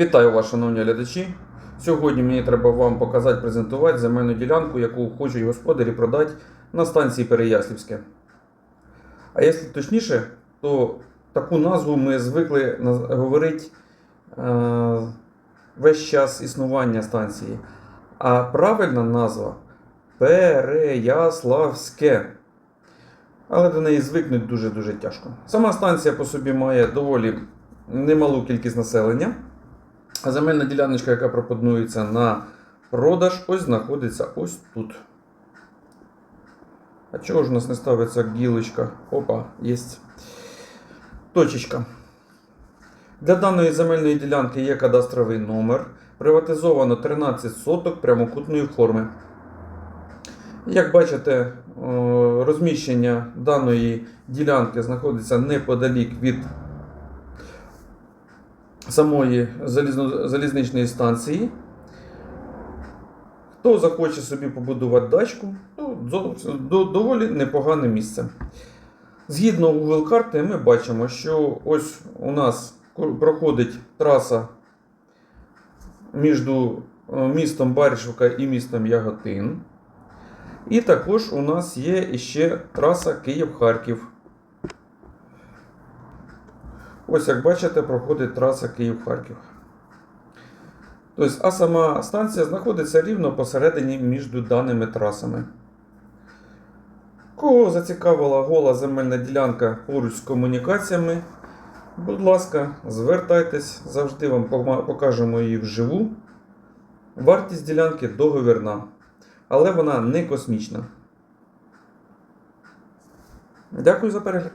Вітаю вас, шановні глядачі. Сьогодні мені треба вам показати, презентувати земельну ділянку, яку хочуть господарі продати на станції Переяслівське. А якщо точніше, то таку назву ми звикли говорити е, весь час існування станції. А правильна назва Переяславське. Але до неї звикнуть дуже-дуже тяжко. Сама станція по собі має доволі немалу кількість населення. Земельна діляночка, яка пропонується на продаж, ось знаходиться ось тут. А чого ж у нас не ставиться гілочка? Опа, є. Точечка. Для даної земельної ділянки є кадастровий номер. Приватизовано 13 соток прямокутної форми. Як бачите, розміщення даної ділянки знаходиться неподалік від самої залізничної станції. Хто захоче собі побудувати дачку, то доволі непогане місце. Згідно Google карти, ми бачимо, що ось у нас проходить траса між е, містом Баришівка і містом Яготин. І також у нас є іще траса Київ-Харків. Ось як бачите, проходить траса Київ-Харків. Тобто, а сама станція знаходиться рівно посередині між даними трасами. Кого зацікавила гола земельна ділянка поруч з комунікаціями, будь ласка, звертайтесь, завжди вам покажемо її вживу. Вартість ділянки договірна, але вона не космічна. Дякую за перегляд.